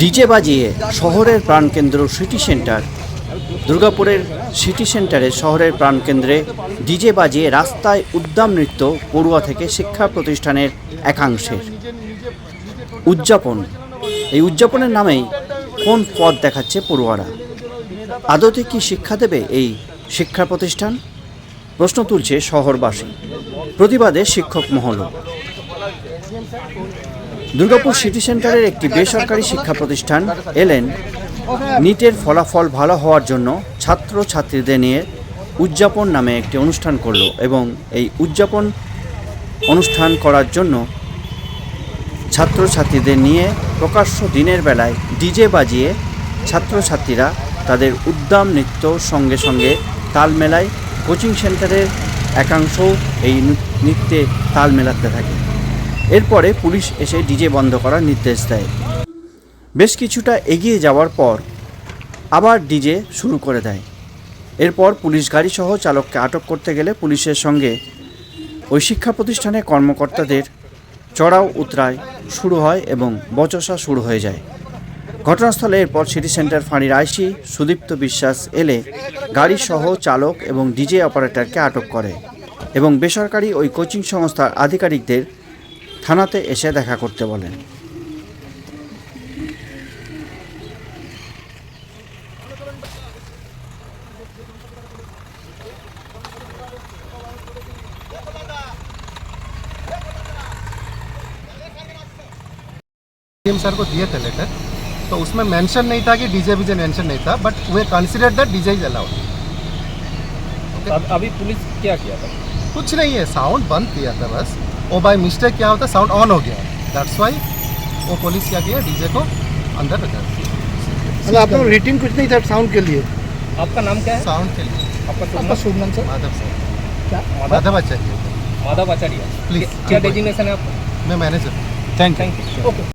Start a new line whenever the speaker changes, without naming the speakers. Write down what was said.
DJ বাজিয়ে শহরের প্রাণকেন্দ্র সিটি সেন্টার। দুর্গাপুরের সিটি সেন্টারে শহরের প্রাণকেন্দ্রে ডিজে বাজিয়ে রাস্তায় উদ্দাম নৃত্য পড়ুয়া থেকে শিক্ষা প্রতিষ্ঠানের একাংশের উদযাপন। এই উদযাপনের নামেই কোন পথ দেখাচ্ছে পড়ুয়ারা? আদতে কি শিক্ষা দেবে এই শিক্ষা প্রতিষ্ঠান? প্রশ্ন তুলছে শহরবাসী। প্রতিবাদে শিক্ষক মহল। দুর্গাপুর সিটি সেন্টারের একটি বেসরকারি শিক্ষা প্রতিষ্ঠান এলেন নিটের ফলাফল ভালো হওয়ার জন্য ছাত্র ছাত্রীদের নিয়ে উদযাপন নামে একটি অনুষ্ঠান করল এবং এই উদযাপন অনুষ্ঠান করার জন্য ছাত্রছাত্রীদের নিয়ে প্রকাশ্য দিনের বেলায় ডিজে বাজিয়ে ছাত্রছাত্রীরা তাদের উদ্দাম নৃত্য সঙ্গে সঙ্গে তাল মেলায় কোচিং সেন্টারের একাংশ এই নৃত্যে তাল মেলাতে থাকে। এরপরে পুলিশ এসে ডিজে বন্ধ করার নির্দেশ দেয়। বেশ কিছুটা এগিয়ে যাওয়ার পর আবার ডিজে শুরু করে দেয়। এরপর পুলিশ গাড়িসহ চালককে আটক করতে গেলে পুলিশের সঙ্গে ওই শিক্ষা প্রতিষ্ঠানের কর্মকর্তাদের চড়াও উতরায় শুরু হয় এবং বচসা শুরু হয়ে যায়। ঘটনাস্থলে এরপর সিটি সেন্টার ফাঁড়ির আইসি সুদীপ্ত বিশ্বাস এলে গাড়িসহ চালক এবং ডিজে অপারেটরকে আটক করে এবং বেসরকারি ওই কোচিং সংস্থার আধিকারিকদের থানাতে এসে দেখা করতে বলেন
सीएम सर को दिए थे लेटर तो उसमें मेंशन नहीं था कि डीजे बीजे मेंशन नहीं था but we consider that DJ is allowed
अब अभी पुलिस क्या किया था
कुछ नहीं है साउंड बंद किया था बस वो बाई मिस्टेक क्या होता है साउंड ऑन हो गया। दैट्स वाई वो पुलिस क्या किया डीजे को अंदर रखा।
मतलब आपका रेटिंग कुछ नहीं था साउंड के लिए?
आपका नाम क्या है?
साउंड के लिए।
आपका शुभ नाम?
Sir
Madhav sir.
क्या?
माधव
आचार्य।
माधव आचार्य।
प्लीज़
क्या डेजिग्नेशन है आपका?
मैं मैनेजर
थैंक यू